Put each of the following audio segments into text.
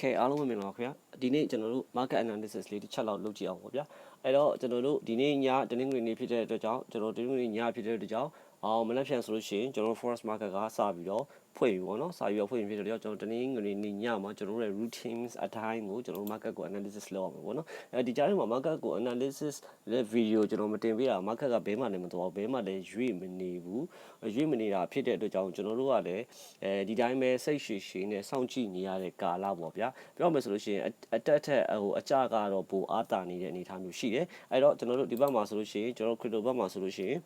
Okay အားလုံးပဲမင်္ဂလာပါခင်ဗျာဒီနေ့ကျွန်တော်တို့ market analysis လေးတစ်ချက်လောက်လုပ်ကြည့်အောင်ပေါ့ဗျာအဲ့တော့ကျွန်တော်တို့ဒီနေ့ညတနင်္ဂနွေနေ့ဖြစ်တဲ့အတွက်ကြောင့်ကျွန်တော်တနင်္ဂနွေညဖြစ်တဲ့အတွက်ကြောင့်အောင်မနက်ဖြန်ဆိုလို့ရှိရင်ကျွန်တော် forex market ကစပြီးတော့ ဖွင့်ပြီပေါ့နော်စပြီးတော့ဖွင့်ပြီဖြစ်တဲ့အတွက်ကြောင့်ကျွန်တော်တနင်္ဂနွေနေ့ညမှာကျွန်တော်တို့ရဲ့ routines အတိုင်းကိုကျွန်တော်တို့ market ကို analysis လုပ်အောင်ပေါ့နော်အဲဒီကြားထဲမှာ market ကို analysis တဲ့ video ကျွန်တော်မတင်ပေးတာ market ကဘဲမှလည်းမတော်ဘဲမှလည်းရွေ့မနေဘူးရွေ့မနေတာဖြစ်တဲ့အတွက်ကြောင့်ကျွန်တော်တို့ကလည်းအဲဒီတိုင်းပဲစိတ်ရှည်ရှည်နဲ့စောင့်ကြည့်နေရတဲ့ကာလပေါ့ဗျာပြောမယ်ဆိုလို့ရှိရင်အတက်ထက်ဟိုအကြကတော့ပိုအားတာနေတဲ့အနေအထားမျိုးရှိတယ်အဲ့တော့ကျွန်တော်တို့ဒီဘက်မှာဆိုလို့ရှိရင်ကျွန်တော် crypto ဘက်မှာဆိုလို့ရှိရင်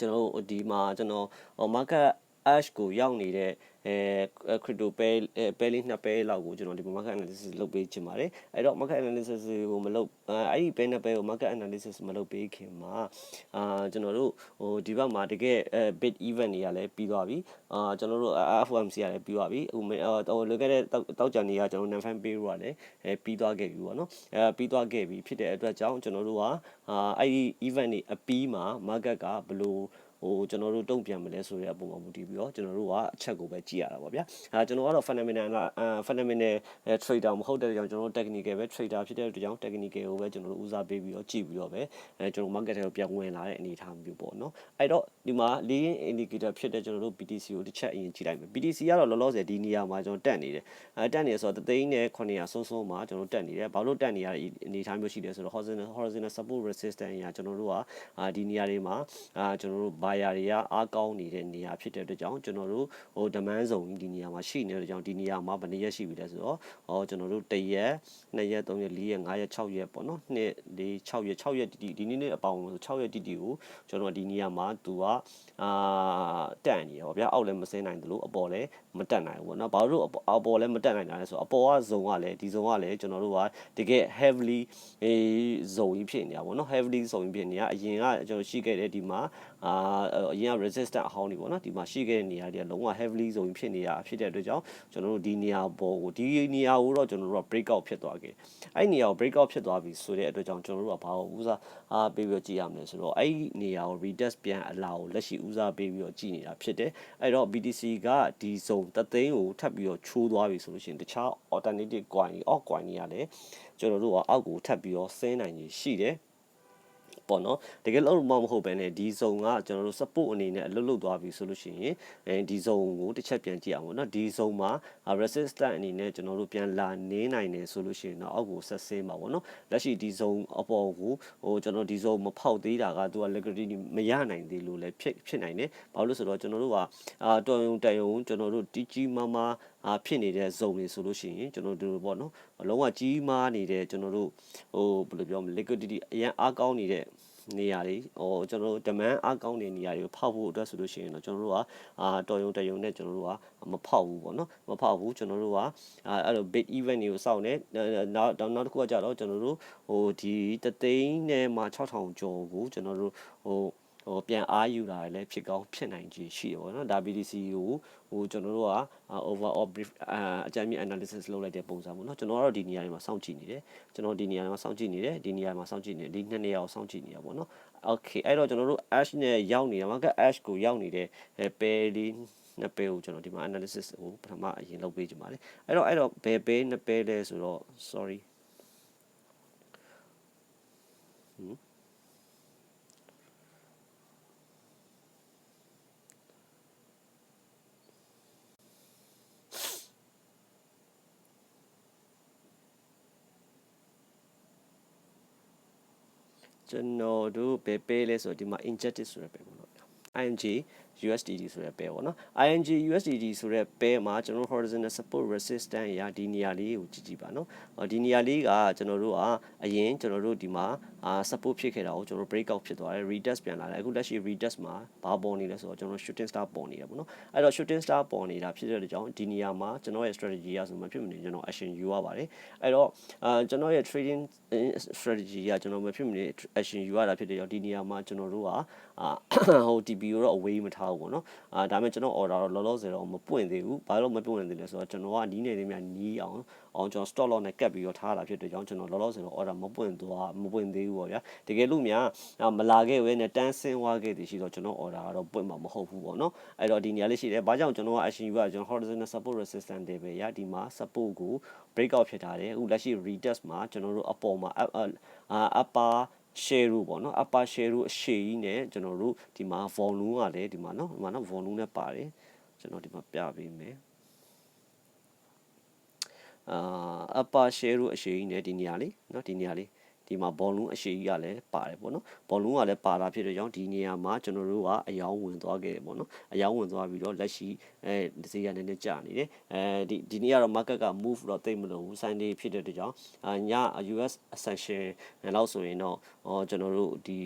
ကျွန်တော်တို့ဒီမှာကျွန်တော် market ash ကိုရောက်နေတဲ့အဲ crypto pair pair လေးနှစ် pair လောက်ကိုကျွန်တော်ဒီ market analysis လုပ်ပေးချင်ပါတယ်အဲ့တော့ market analysis ကိုမလုပ်အဲ့ဒီ pair နှစ် pair ကို market analysis မလုပ်ပေးခင်မှာအာကျွန်တော်တို့ဟိုဒီဘက်မှာတကယ် bit event တွေကလည်းပြီးသွားပြီအာကျွန်တော်တို့ FOMC ကလည်းပြီးသွားပြီဟိုဟိုလွန်ခဲ့တဲ့တောက်ကြံတွေကကျွန်တော် non fan pay ကလည်းအဲပြီးသွားခဲ့ပြီပေါ့နော်အဲပြီးသွားခဲ့ပြီဖြစ်တဲ့အတွက်ကြောင့်ကျွန်တော်တို့ကအာအဲ့ဒီ event တွေအပြီးမှာ market ကဘယ်လို ဟိုကျွန်တော်တို့တုံ့ပြန်မလဲဆိုတဲ့အပုံမှာမူတည်ပြီးတော့ကျွန်တော်တို့ကအချက်ကိုပဲကြည့်ရတာပေါ့ဗျာအဲကျွန်တော်ကတော့ phenomenal အဲ phenomenal trader မဟုတ်တဲ့ကြောင့်ကျွန်တော်တို့ technical ပဲ trader ဖြစ်တဲ့အတွက်ကြောင့် technical ကိုပဲကျွန်တော်တို့ဦးစားပေးပြီးတော့ကြည့်ပြီးတော့ပဲအဲကျွန်တော် market ထဲကိုပြန်ဝင်လာတဲ့အနေအထားမျိုးပေါ့နော်အဲ့တော့ဒီမှာ leading indicator ဖြစ်တဲ့ကျွန်တော်တို့ BTC ကိုတစ်ချက်အရင်ကြည့်လိုက်မယ် BTC ကတော့လောလောဆယ်ဒီနေရာမှာကျွန်တော်တက်နေတယ်အဲတက်နေဆိုတော့တသိန်းနဲ့900ဆုံးဆုံးမှာကျွန်တော်တက်နေတယ်ဘာလို့တက်နေရတဲ့အနေအထားမျိုးရှိတယ်ဆိုတော့ horizontal horizontal support resistance အရာကျွန်တော်တို့ကအာဒီနေရာတွေမှာအာကျွန်တော်တို့ buyer တွေကအားကောင်းနေတဲ့နေရာဖြစ်တဲ့အတွက်ကြောင့်ကျွန်တော်တို့ဟို demand zone ဒီနေရာမှာရှိနေတဲ့အတွက်ကြောင့်ဒီနေရာမှာဘယ်နှစ်ရက်ရှိပြီလဲဆိုတော့ဟောကျွန်တော်တို့1ရက်2ရက်3ရက်4ရက်5ရက်6ရက်ပေါ့နော်နှစ်၄6ရက်6ရက်တီတီဒီနေ့နေ့အပေါင်းဆို6ရက်တီတီကိုကျွန်တော်ဒီနေရာမှာသူကအာတက်နေရောဗျာအောက်လည်းမစင်းနိုင်တယ်လို့အပေါ်လည်းမတက်နိုင်ဘူးပေါ့နော်ဘာလို့အပေါ်လည်းမတက်နိုင်တာလဲဆိုတော့အပေါ်ကဇုံကလည်းဒီဇုံကလည်းကျွန်တော်တို့ကတကယ် heavily အေးဇုံကြီးဖြစ်နေတာပေါ့နော် heavily ဇုံကြီးဖြစ်နေရအရင်ကကျွန်တော်ရှိခဲ့တဲ့ဒီမှာအာအရင်က resistant အဟောင်းတွေပေါ့နော်ဒီမှာရှိခဲ့တဲ့နေရာတွေကလုံးဝ heavily ဇုံကြီးဖြစ်နေတာဖြစ်တဲ့အတွက်ကြောင့်ကျွန်တော်တို့ဒီနေရာပေါ်ကိုဒီနေရာကိုတော့ကျွန်တော်တို့က break out ဖြစ်သွားခဲ့အဲ့နေရာကို break out ဖြစ်သွားပြီဆိုတဲ့အတွက်ကြောင့်ကျွန်တော်တို့ကဘာလို့ဦးစားအားပေးပြီးတော့ကြည့်ရမလဲဆိုတော့အဲ့နေရာကို retest ပြန်အလာကိုလက်ရှိဦးစားပေးပြီးတော့ကြည့်နေတာဖြစ်တယ်အဲ့တော့ BTC ကဒီဇုံတသိန်းကိုထပ်ပြီးတော့ချိုးသွားပြီဆိုလို့ရှိရင်တခြား alternative coin တွေ alt coin တွေကလည်းကျွန်တော်တို့ကအောက်ကိုထပ်ပြီးတော့ဆင်းနိုင်ရရှိတယ် ပေါ့နော်တကယ်လို့မမဟုတ်ပဲねဒီဇုံကကျွန်တော်တို့ support အနေနဲ့အလုပ်လုပ်သွားပြီဆိုလို့ရှိရင်အဲဒီဇုံကိုတစ်ချက်ပြန်ကြည့်အောင်ပေါ့နော်ဒီဇုံမှာ resistance အနေနဲ့ကျွန်တော်တို့ပြန်လာနေနိုင်တယ်ဆိုလို့ရှိရင်တော့အောက်ကိုဆက်ဆင်းပါပေါ့နော်လက်ရှိဒီဇုံအပေါ်ကိုဟိုကျွန်တော်ဒီဇုံမဖောက်သေးတာကသူက liquidity မရနိုင်သေးလို့လည်းဖြစ်ဖြစ်နိုင်တယ်ဘာလို့လဲဆိုတော့ကျွန်တော်တို့ကအာတော်ရုံတန်ရုံကျွန်တော်တို့တီကြီးမားမား အာဖြစ်နေတဲ့ဇုံတွေဆိုလို့ရှိရင်ကျွန်တော်တို့ပေါ့နော်အလုံးဝကြီးမားနေတဲ့ကျွန်တော်တို့ဟိုဘယ်လိုပြောမလဲ liquidity အရင်အားကောင်းနေတဲ့နေရာတွေဟိုကျွန်တော်တို့ demand အားကောင်းတဲ့နေရာတွေကိုဖောက်ဖို့အတွက်ဆိုလို့ရှိရင်တော့ကျွန်တော်တို့ကအာတော်ရုံတရုံနဲ့ကျွန်တော်တို့ကမဖောက်ဘူးပေါ့နော်မဖောက်ဘူးကျွန်တော်တို့ကအာအဲ့လို big event တွေကိုစောင့်နေနောက်နောက်တစ်ခုကကြတော့ကျွန်တော်တို့ဟိုဒီတသိန်းနဲ့မှ6000ကျော်ကိုကျွန်တော်တို့ဟို ဟိုပြန်အားယူတာလည်းဖြစ်ကောင်းဖြစ်နိုင်ခြေရှိတယ်ပေါ့နော်ဒါ BDC ကိုဟိုကျွန်တော်တို့က overall brief အကြမ်းမြင့် analysis လုပ်လိုက်တဲ့ပုံစံပေါ့နော်ကျွန်တော်ကတော့ဒီနေရာတွေမှာစောင့်ကြည့်နေတယ်ကျွန်တော်ဒီနေရာတွေမှာစောင့်ကြည့်နေတယ်ဒီနေရာမှာစောင့်ကြည့်နေတယ်ဒီနှစ်နေရာကိုစောင့်ကြည့်နေတာပေါ့နော် okay အဲ့တော့ကျွန်တော်တို့ ash နဲ့ရောက်နေတာမှာက ash ကိုရောက်နေတဲ့ pair လေးနှစ်ပဲကိုကျွန်တော်ဒီမှာ analysis ကိုပထမအရင်လုပ်ပေးကြပါလေအဲ့တော့အဲ့တော့ဘယ်ပဲနှစ်ပဲလဲဆိုတော့ sorry ဟမ် ကျွန်တော်တို့ဘယ်ပေးလဲဆိုတော့ဒီမှာ injected ဆိုရပဲပေါ့နော် ING USDT ဆိုတဲ့ pair ပေါ့နော် ING USDT ဆိုတဲ့ pair မှာကျွန်တော်တို့ horizontal support resistance ရာဒီနေရာလေးကိုကြည့်ကြည့်ပါနော်ဒီနေရာလေးကကျွန်တော်တို့ကအရင်ကျွန်တော်တို့ဒီမှာအာ support ဖြစ်ခဲ့တာကိုကျွန်တော် break out ဖြစ်သွားတယ် retest ပြန်လာတယ်အခုလက်ရှိ retest မှာဘာပေါ်နေလဲဆိုတော့ကျွန်တော် shooting star ပေါ်နေတယ်ပေါ့နော်အဲ့တော့ shooting star ပေါ်နေတာဖြစ်တဲ့ကြောင့်ဒီနေရာမှာကျွန်တော်ရဲ့ strategy ရဆိုမှဖြစ်မနေကျွန်တော် action ယူရပါတယ်အဲ့တော့အာကျွန်တော်ရဲ့ trading strategy ကကျွန်တော်မဖြစ်မနေ action ယူရတာဖြစ်တဲ့ကြောင့်ဒီနေရာမှာကျွန်တော်တို့ကအာဟို TP ကိုတော့ away မထားထားဘူးပေါ့နော်အာဒါပေမဲ့ကျွန်တော် order တော့လောလောဆယ်တော့မပွင့်သေးဘူးဘာလို့မပွင့်သေးလဲဆိုတော့ကျွန်တော်ကနီးနေသေးများနီးအောင်အောင်ကျွန်တော် stock lot နဲ့ကပ်ပြီးတော့ထားတာဖြစ်တဲ့ကြောင့်ကျွန်တော်လောလောဆယ်တော့ order မပွင့်သွားမပွင့်သေးဘူးပေါ့ဗျာတကယ်လို့များမလာခဲ့ဝဲနဲ့တန်းဆင်းသွားခဲ့သည်ရှိတော့ကျွန်တော် order ကတော့ပွင့်မှာမဟုတ်ဘူးပေါ့နော်အဲ့တော့ဒီနေရာလေးရှိတယ်ဘာကြောင့်ကျွန်တော်က action ယူရကျွန်တော် horizontal support resistance တွေပဲရဒီမှာ support ကို breakout ဖြစ်ထားတယ်အခုလက်ရှိ retest မှာကျွန်တော်တို့အပေါ်မှာ upper share တို့ပေါ့နော် upper share တို့အရှည်ကြီးနဲ့ကျွန်တော်တို့ဒီမှာ volume ကလည်းဒီမှာနော်ဒီမှာနော် volume နဲ့ပါတယ်ကျွန်တော်ဒီမှာပြပေးမယ်အာ upper share တို့အရှည်ကြီးနဲ့ဒီနေရာလေးနော်ဒီနေရာလေး ဒီမှာဘောလုံးအရှိကြီးကလည်းပါတယ်ပေါ့နော်ဘောလုံးကလည်းပါတာဖြစ်တဲ့ကြောင့်ဒီနေရာမှာကျွန်တော်တို့ကအယောင်းဝင်သွားခဲ့တယ်ပေါ့နော်အယောင်းဝင်သွားပြီးတော့လက်ရှိအဲဈေးရနည်းနည်းကျနေတယ်အဲဒီဒီနေ့ကတော့ market က move တော့တိတ်မလို့ဘူး Sunday ဖြစ်တဲ့ကြောင့်အည US ascension လောက်ဆိုရင်တော့ဟောကျွန်တော်တို့ဒီ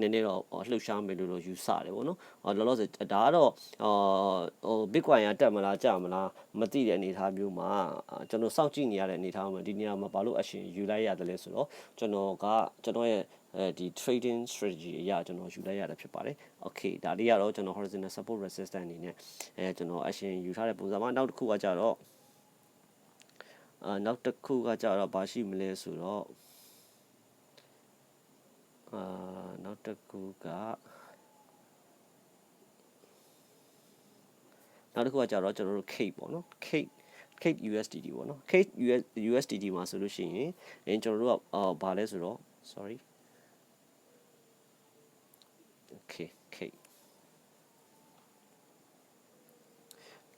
နည်းနည်းတော့လှုပ်ရှားမယ်လို့တော့ယူဆတယ်ပေါ့နော်ဟောလောလောဆယ်ဒါကတော့ဟို Bitcoin ကတက်မလားကျမလားမသိတဲ့အနေအထားမျိုးမှာကျွန်တော်စောင့်ကြည့်နေရတဲ့အနေအထားမှာဒီနေရာမှာဘာလို့ action ယူလိုက်ရတယ်လဲဆိုတော့ကျွန်တော်ကကျွန်တော်ရဲ့အဲဒီ trading strategy အရာကျွန်တော်ယူလိုက်ရတာဖြစ်ပါတယ် okay ဒါလေးကတော့ကျွန်တော် horizontal support resistance အနေနဲ့အဲကျွန်တော် action ယူထားတဲ့ပုံစံမှာနောက်တစ်ခုကကြတော့အာနောက်တစ်ခုကကြတော့ဘာရှိမလဲဆိုတော့အာနောက်တစ်ခုကနောက်တစ်ခုကကြတော့ကျွန်တော်တို့ Cape ပေါ့နော် Cape Cape USDT ပေါ့နော် Cape US USDT မှာဆိုလို့ရှိရင်အင်းကျွန်တော်တို့ကအာဘာလဲဆိုတော့ sorry okay Cape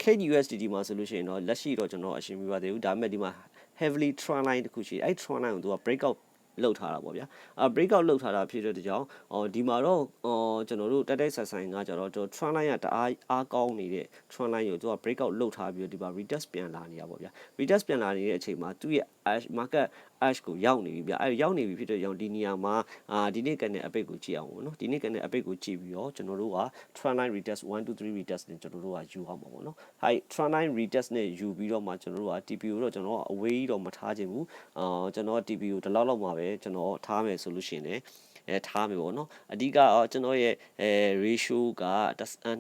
Cape USDT မှာဆိုလို့ရှိရင်တော့လက်ရှိတော့ကျွန်တော်အရှင်းပြပါသေးဘူးဒါပေမဲ့ဒီမှာ heavily trend line တခုရှိအဲ့ trend line ကိုသူက breakout လောက်ထားတာပေါ့ဗျာအဲ breakout လောက်ထားတာဖြစ်တဲ့ကြောင့်အော်ဒီမှာတော့အော်ကျွန်တော်တို့တက်တက်ဆက်ဆိုင်ကကြတော့ trend line ကတအားအားကောင်းနေတဲ့ trend line ကိုသူက breakout လောက်ထားပြီးတော့ဒီမှာ retest ပြန်လာနေတာပေါ့ဗျာ retest ပြန်လာနေတဲ့အချိန်မှာသူ့ရဲ့ market ash ကိုရောက်နေပြီဗျအဲရောက်နေပြီဖြစ်တဲ့ကြောင့်ဒီနေရာမှာအာဒီနေ့ကနေအပိတ်ကိုကြည့်အောင်ပေါ့နော်ဒီနေ့ကနေအပိတ်ကိုကြည့်ပြီးတော့ကျွန်တော်တို့က trend line retest 1 2 3 retest နဲ့ကျွန်တော်တို့ကယူအောင်ပါပေါ့နော်ဟို trend line retest နဲ့ယူပြီးတော့မှကျွန်တော်တို့က TP ကိုတော့ကျွန်တော်ကအဝေးတော့မထားခြင်းဘူးအာကျွန်တော် TP ကိုဒီလောက်လောက်မှာပဲကျွန်တော်ထားမယ်ဆိုလို့ရှိရင်လည်း အဲထားမယ်ပေါ့နော်အဓိကတော့ကျွန်တော်ရဲ့အဲ ratio က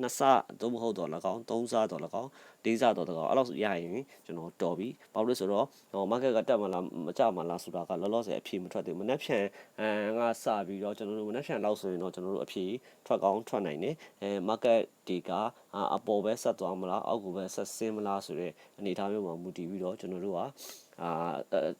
နှစ်ဆသို့မဟုတ်တော့၎င်းသုံးဆတော့၎င်းလေးဆတော့၎င်းအဲ့လောက်ဆိုရရင်ကျွန်တော်တော်ပြီဘာလို့လဲဆိုတော့ဟို market ကတက်မလားမကျမလားဆိုတာကလောလောဆယ်အဖြေမထွက်သေးဘူးမနေ့ဖြန်အဲငါစပြီးတော့ကျွန်တော်တို့မနေ့ဖြန်လောက်ဆိုရင်တော့ကျွန်တော်တို့အဖြေထွက်ကောင်းထွက်နိုင်တယ်အဲ market ဒီကအပေါ်ပဲဆက်သွားမလားအောက်ကိုပဲဆက်ဆင်းမလားဆိုတဲ့အနေအထားမျိုးမှာမူတည်ပြီးတော့ကျွန်တော်တို့ကအာ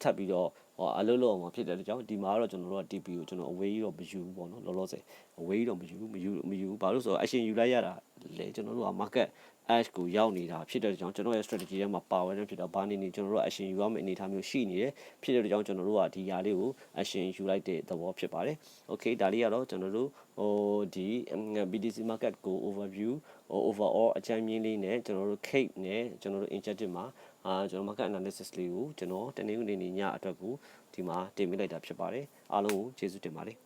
ထပ်ပြီးတော့ ဟောအလုပ်လုပ်အောင်ဖြစ်တဲ့ကြောင့်ဒီမှာတော့ကျွန်တော်တို့က TP ကိုကျွန်တော်အဝေးကြီးတော့မယူဘူးပေါ့နော်လောလောဆယ်အဝေးကြီးတော့မယူဘူးမယူမယူဘူးဘာလို့ဆိုတော့ action ယူလိုက်ရတာလေကျွန်တော်တို့က market ash ကိုရောက်နေတာဖြစ်တဲ့ကြောင့်ကျွန်တော်ရဲ့ strategy ထဲမှာ power နဲ့ဖြစ်တော့ဘာနေနေကျွန်တော်တို့ action ယူရမယ့်အနေအထားမျိုးရှိနေတယ်ဖြစ်တဲ့ကြောင့်ကျွန်တော်တို့ကဒီຢာလေးကို action ယူလိုက်တဲ့သဘောဖြစ်ပါတယ် okay ဒါလေးကတော့ကျွန်တော်တို့ဟိုဒီ BTC market ကို overview ဟို overall အကြမ်းမြင်လေးနဲ့ကျွန်တော်တို့ cape နဲ့ကျွန်တော်တို့ injective မှာအာကျွန်တော် market analysis လေးကိုကျွန်တော်တနင်္ဂနွေနေ့ညအတွက်ကိုဒီမှာတင်ပြလိုက်တာဖြစ်ပါတယ်အားလုံးကိုကျေးဇူးတင်ပါတယ်